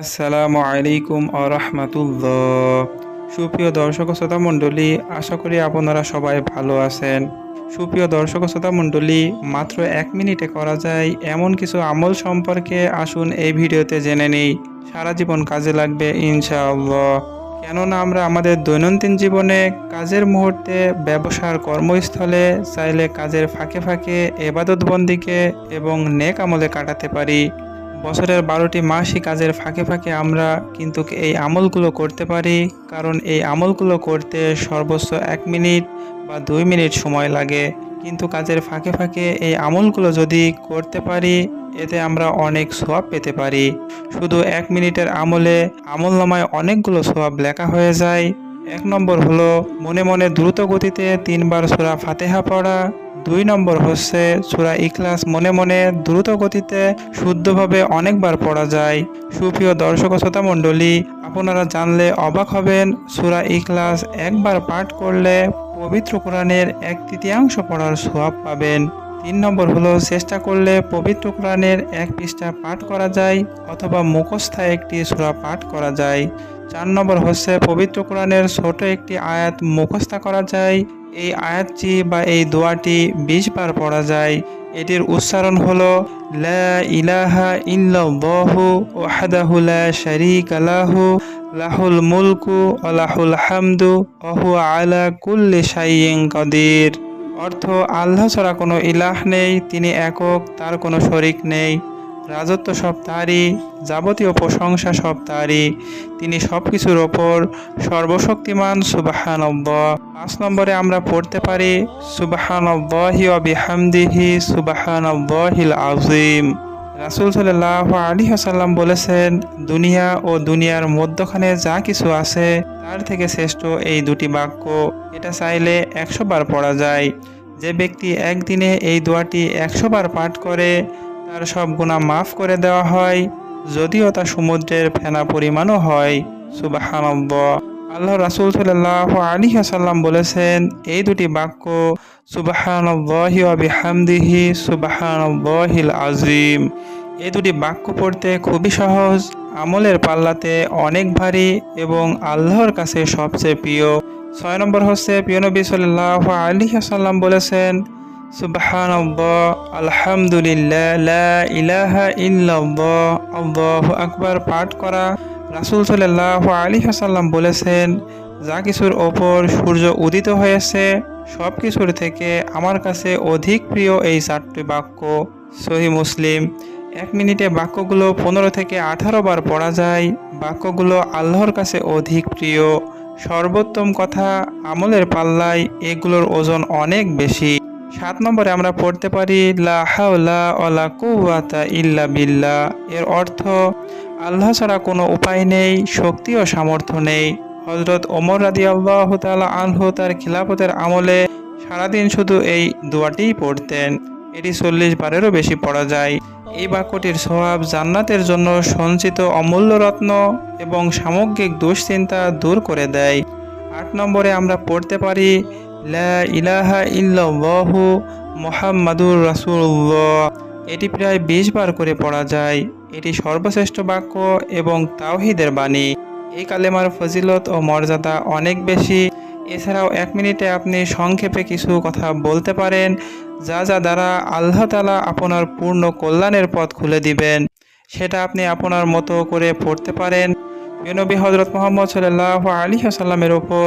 আসসালামু আলাইকুম আরহামাতুল্লাহ সুপ্রিয় দর্শক শ্রোতা মণ্ডলী, আশা করি আপনারা সবাই ভালো আছেন। সুপ্রিয় দর্শক শ্রোতা মণ্ডলী, মাত্র এক মিনিটে করা যায় এমন কিছু আমল সম্পর্কে আসুন এই ভিডিওতে জেনে নেই। সারা জীবন কাজে লাগবে ইনশাআল্লাহ। কেননা আমরা আমাদের দৈনন্দিন জীবনে কাজের মুহূর্তে, ব্যবসার কর্মস্থলে চাইলে কাজের ফাঁকে ফাঁকে এবাদত বন্দিকে এবং নেক আমলে কাটাতে পারি। বছরের বারোটি মাসই কাজের ফাঁকে ফাঁকে আমরা কিন্তু এই আমলগুলো করতে পারি, কারণ এই আমলগুলো করতে সর্বোচ্চ এক মিনিট বা দুই মিনিট সময় লাগে। কিন্তু কাজের ফাঁকে ফাঁকে এই আমলগুলো যদি করতে পারি, এতে আমরা অনেক সোয়াব পেতে পারি। শুধু এক মিনিটের আমলে আমল নামায় অনেকগুলো সোয়াব লেখা হয়ে যায়। এক নম্বর হলো, মনে মনে দ্রুত গতিতে তিনবার সোরা ফাতেহা পড়া দুই নম্বর হচ্ছে সুরা ইখলাস মনে মনে দ্রুত গতিতে শুদ্ধভাবে অনেকবার পড়া যায়। সুপ্রিয় দর্শক শ্রোতা মণ্ডলী, আপনারা জানলে অবাক হবেন, সুরা ইখলাস একবার পাঠ করলে পবিত্র কোরআনের এক তৃতীয়াংশ পড়ার সোয়াব পাবেন। তিন নম্বর হলো, চেষ্টা করলে পবিত্র কোরআনের এক পৃষ্ঠা পাঠ করা যায় অথবা মুখস্থ একটি সূরা পাঠ করা যায়। চার নম্বর হচ্ছে, পবিত্র কোরআনের ছোট একটি আয়াত মুখস্থ করা যায়। এই আয়াতটি বা এই দোয়াটি বিশ বার পড়া যায়। এটির উচ্চারণ হল ইলাহা লাহুল মুলকু ওয়া লাহুল হামদু হুয়া আলা কুল্লি শাইইন কাদির। অর্থ, আল্লাহ ছাড়া কোনো ইলাহ নেই, তিনি একক, তার কোনো শরিক নেই। রাজত্ব সব তারই, যাবতীয় প্রশংসা সব তারই। তিনি সব কিছুর ওপর সর্বশক্তিমান সুবাহানব্বহ পাঁচ নম্বরে আমরা পড়তে পারি সুবাহানব্বহি অবিহামদিহি সুবাহানব্বহিল আজিম রাসুল সাল্লাহ আলী হাসাল্লাম বলেছেন, দুনিয়া ও দুনিয়ার মধ্যখানে যা কিছু আছে, তার থেকে শ্রেষ্ঠ এই দুটি বাক্য। এটা চাইলে একশো বার পড়া যায়। যে ব্যক্তি একদিনে এই দোয়াটি একশো বার পাঠ করে তার সব গুণা মাফ করে দেওয়া হয়, যদিও তা সমুদ্রের ফেনা পরিমাণও হয়। সুবাহানব্ব আল্লাহ রাসুল সাল্লাহ আলী হাসাল্লাম বলেছেন, এই দুটি বাক্য সুবাহানব্বহি অবিহামদিহি আজিম এই দুটি বাক্য পড়তে খুবই সহজ, আমলের পাল্লাতে অনেক ভারী এবং আল্লাহর কাছে সবচেয়ে প্রিয়। ছয় নম্বর হচ্ছে, প্রিয় সাল্লাহ আলী হাসাল্লাম বলেছেন সুবাহানব্বহ আলহামদুলিল্লাহ, লা ইলাহা ইল্লাল্লাহ, আল্লাহু আকবার পাঠ করা। রাসুল সাল্লাহ হাসাল্লাম বলেছেন, যা কিছুর ওপর সূর্য উদিত হয়েছে, সব কিছুর থেকে আমার কাছে অধিক প্রিয় এই চারটি বাক্য। সহি মুসলিম। এক মিনিটে বাক্যগুলো পনেরো থেকে আঠারো বার পড়া যায়। বাক্যগুলো আল্লাহর কাছে অধিক প্রিয়। সর্বোত্তম কথা আমলের পাল্লায় এগুলোর ওজন অনেক বেশি। সাত নম্বরে আমরা পড়তে পারি, লা হাওলা কুওয়াতা ইল্লা বিল্লা এর অর্থ, আল্লাহ ছাড়া কোনো উপায় নেই, শক্তি ও সামর্থ্য নেই। হজরত ওমর রাদি আল্লাহ তালা আনহু তার খিলাফতের আমলে সারাদিন শুধু এই দোয়াটিই পড়তেন। এটি চল্লিশ বারেরও বেশি পড়া যায়। এই বাক্যটির স্বভাব জান্নাতের জন্য সঞ্চিত অমূল্য রত্ন এবং সামগ্রিক দুশ্চিন্তা দূর করে দেয়। আট নম্বরে আমরা পড়তে পারি লা ইলাহা ইল্লাল্লাহু মোহাম্মদুর রাসূলুল্লাহ। এটি প্রায় বিশ বার করে পড়া যায়। এটি সর্বশ্রেষ্ঠ বাক্য এবং তাওহিদের বাণী। এই কালেমার ফজিলত ও মর্যাদা অনেক বেশি। এছাড়াও এক মিনিটে আপনি সংক্ষেপে কিছু কথা বলতে পারেন, যা যা দ্বারা আল্লাহ তালা আপনার পূর্ণ কল্যাণের পথ খুলে দিবেন। সেটা আপনি আপনার মতো করে পড়তে পারেন। বিনবী হজরত মোহাম্মদ সাল্লাহ আলী আসাল্লামের ওপর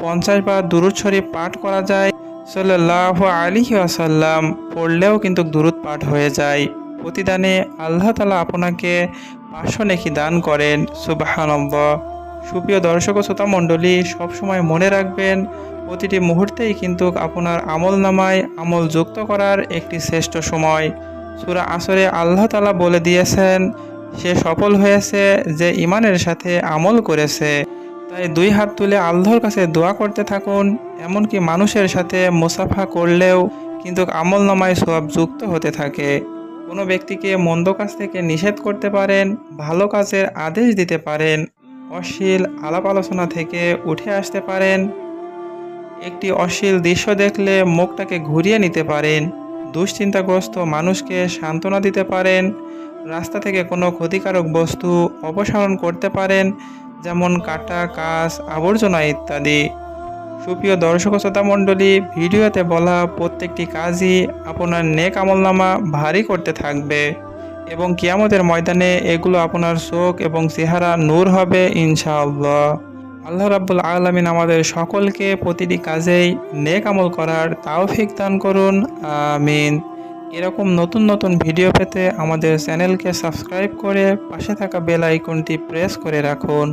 পঞ্চাশ বার দুরুদ শরীফ পাঠ করা যায় সাল্লাহ আলী আসাল্লাম পড়লেও কিন্তু দুরুদ পাঠ হয়ে যায়। প্রতিদানে আল্লাহ তালা আপনাকে পাঁচশো নেকি দান করেন সুবাহানব্বহ সুপ্রিয় দর্শক ও শ্রোতা মণ্ডলী, সবসময় মনে রাখবেন, প্রতিটি মুহূর্তেই কিন্তু আপনার আমল নামায় আমল যুক্ত করার একটি শ্রেষ্ঠ সময়। সুরা আসরে আল্লাহ তালা বলে দিয়েছেন, সে সফল হয়েছে যে ইমানের সাথে আমল করেছে। তাই দুই হাত তুলে আল্লাহর কাছে দোয়া করতে থাকুন, এমনকি মানুষের সাথে মুসাফা করলেও কিন্তু আমল নামায় সব যুক্ত হতে থাকে। কোনো ব্যক্তিকে মন্দ কাজ থেকে নিষেধ করতে পারেন, ভালো কাজের আদেশ দিতে পারেন, অশ্লীল আলাপ আলোচনা থেকে উঠে আসতে পারেন। একটি অশ্লীল দৃশ্য দেখলে মুখটাকে ঘুরিয়ে নিতে পারেন, দুশ্চিন্তাগ্রস্ত মানুষকে সান্ত্বনা দিতে পারেন, রাস্তা থেকে কোনো ক্ষতিকারক বস্তু অপসারণ করতে পারেন যেমন কাটা কাজ আবর্জনা ইত্যাদি। সুপ্রিয় দর্শক শ্রোতা মণ্ডলী, ভিডিওতে বলা প্রত্যেকটি কাজই আপনার নেক আমলনামা ভারী করতে থাকবে এবং কিয়ামতের ময়দানে এগুলো আপনার চোখ এবং চেহারা নূর হবে, ইনশাআল্লাহ। আল্লাহ রাব্বুল আলমিন আমাদের সকলকে প্রতিটি কাজেই নেক আমল করার তাওফিক দান করুন, আমিন। এরকম নতুন নতুন ভিডিও পেতে আমাদের চ্যানেলকে সাবস্ক্রাইব করে পাশে থাকা বেল আইকনটি প্রেস করে রাখুন।